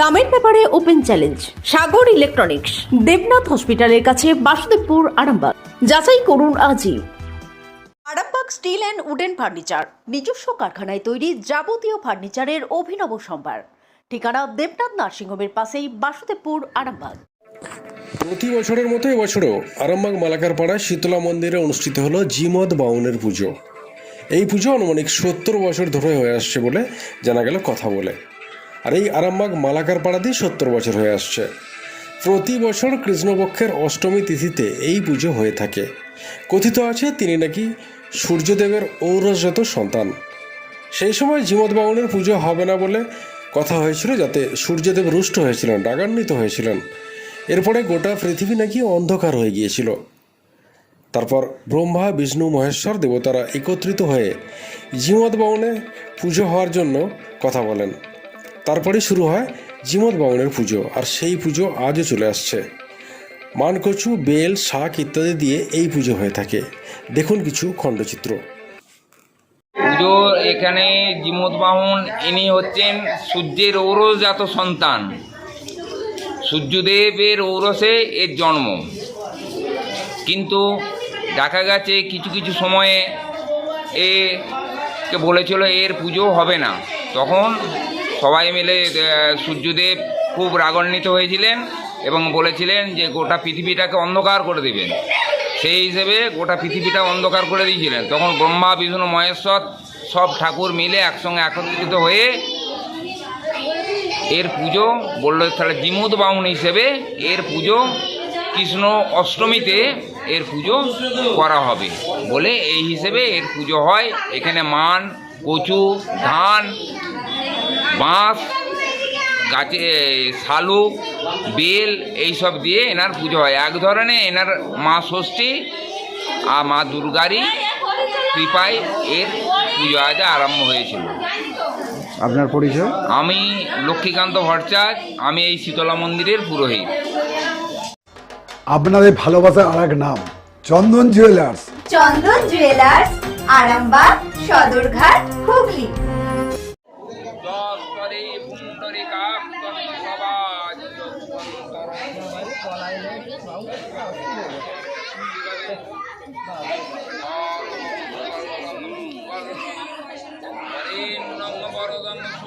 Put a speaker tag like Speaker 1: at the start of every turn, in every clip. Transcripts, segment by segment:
Speaker 1: দামের ব্যাপারে open challenge, Sagar electronics, Debnath হসপিটালের কাছে বাসুদেবপুর, আরামবাগ। যাচাই করুন আজই। Arambagh steel and wooden furniture, নিজস্ব কারখানায় তৈরি যাবতীয় ফার্নিচারের অভিনব সম্ভার। ঠিকানা দেবনাথ নার্সিংহোমের পাশেই বাসুদেবপুর, আরামবাগ।
Speaker 2: প্রতি বছরের মতো এবছরও আরামবাগ মালাকার পাড়ায় শীতলা মন্দিরে অনুষ্ঠিত হলো জিমদ বাউনের পুজো। এই পুজো আনুমানিক সত্তর বছর ধরে হয়ে আসছে বলে জানা গেল কথা বলে। আর এই আরামবাগ মালাকার পাড়া পাড়াতেই সত্তর বছর হয়ে আসছে। প্রতি বছর কৃষ্ণপক্ষের অষ্টমী তিথিতে এই পুজো হয়ে থাকে। কথিত আছে, তিনি নাকি সূর্যদেবের ঔরসজাত সন্তান। সেই সময় জিমদ বাউনের পুজো হবে না বলে কথা হয়েছিল, যাতে সূর্যদেব রুষ্ট হয়েছিলেন, রাগান্বিত হয়েছিলেন। এরপরে গোটা পৃথিবী নাকি অন্ধকার হয়ে গিয়েছিল। তারপর ব্রহ্মা, বিষ্ণু, মহেশ্বর দেবতারা একত্রিত হয়ে জিমদ বাউনে পুজো হওয়ার জন্য কথা বলেন। তারপরে শুরু হয় জিমদ বাউনের পুজো, আর সেই পুজো আজও চলে আসছে। মানকচু, বেল, শাক ইত্যাদি দিয়ে এই পুজো হয়ে থাকে। দেখুন কিছু খণ্ডচিত্র।
Speaker 3: পুজো এখানে জিমত বাহন ইনি হচ্ছেন সূর্যের ঔরসজাত সন্তান। সূর্যদেবের ঔরসে এর জন্ম। কিন্তু দেখা গেছে কিছু কিছু সময়ে এ বলেছিল এর পুজো হবে না। তখন সবাই মিলে সূর্যদেব খুব রাগান্বিত হয়েছিলেন এবং বলেছিলেন যে গোটা পৃথিবীটাকে অন্ধকার করে দেবেন। সেই হিসেবে গোটা পৃথিবীটা অন্ধকার করে দিয়েছিলেন। তখন ব্রহ্মা, বিষ্ণু, মহেশ্বর সব ঠাকুর মিলে একসঙ্গে একত্রিত হয়ে এর পুজো বলল, তাহলে জিমুদ বাউন হিসেবে এর পুজো কৃষ্ণ অষ্টমীতে এর পুজো করা হবে বলে এই হিসেবে এর পুজো হয়। এখানে মান, কচু, ধান বাঁশ গাছে শালুক বেল এইসব দিয়ে এনার পুজো হয়। এক ধরনের এনার মা ষষ্ঠী আর মা দুর্গারই কৃপায় এর পুজো আজ আরম্ভ হয়েছিল।
Speaker 4: আপনার পরিচয়?
Speaker 3: আমি লক্ষ্মীকান্ত ভট্টাচার্য আমি এই শীতলা মন্দিরের পুরোহিত।
Speaker 4: আপনাদের ভালোবাসার আর এক নাম Chandan jewellers
Speaker 5: Chandan jewellers Arambagh Sadarghat Hooghly.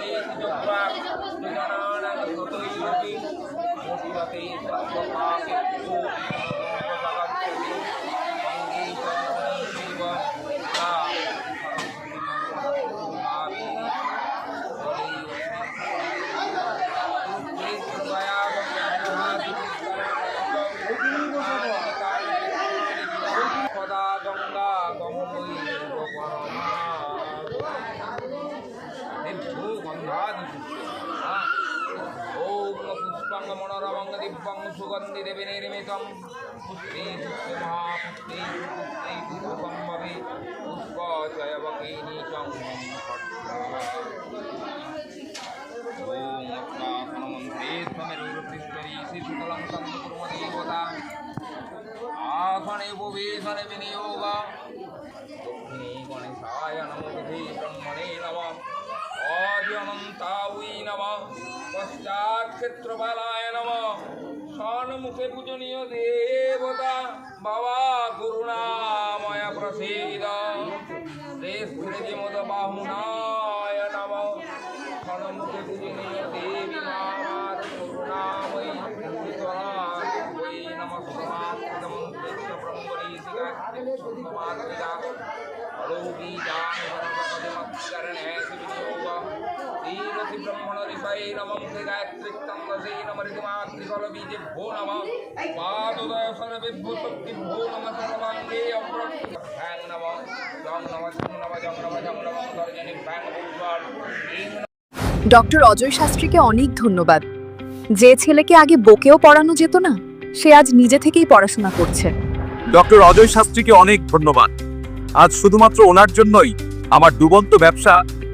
Speaker 3: Hindi, sinubak, nagkaroon ng tutuloy-tuloy. ওম পুষ্পাঙ্গ মনোরমঙ্গ দিব্যং সুগন্ধি দেবী নির্মিতম পুষ্পে পুষ্পে মহাপুষ্পে পুষ্পে পুষ্পম ভবে পুষ্প জয়বকেনী চং ওম ক্ষেত্রপালায় নমঃ। সন্মুখে পূজনীয় দেবতা বাবা করুণাময় প্রসীদ। শ্রেষ্ঠ মদ বাহুনায় নমঃ। সন্মুখে পূজনীয় দেবী মামার করুণাময়ী ওই নমঃ। সুমাকৃতমন্ত্রেচ্ছ ব্রহ্মণী শিগাত্রি সুন্দমাত্রিকা অলৌকিকানুকরণে শিবিনিয়োগ শ্রীরথি ব্রহ্মণ ঋষয়ে নমঃ গায়ত্রিক্তন্দসে নমরিতিমাত্রিকলবীজেভ্যো নমঃ পাদোদয় সর্বেভ্যো শক্তিভ্যো নমঃ সর্বাঙ্গে অপ্রভ্যাং নমঃ জং নমঃ জং নমঃ জং নমঃ জং নমঃ তর্জনী ভ্যাং
Speaker 6: ডক্টর অজয় শাস্ত্রীকে অনেক ধন্যবাদ। যে ছেলেকে আগে বকেও পড়ানো যেত না সে আজ নিজে থেকেই পড়াশোনা করছে।
Speaker 7: ডক্টর অজয় শাস্ত্রীকে অনেক ধন্যবাদ। আজ শুধুমাত্র ওনার জন্যই আমার ডুবন্ত ব্যবসা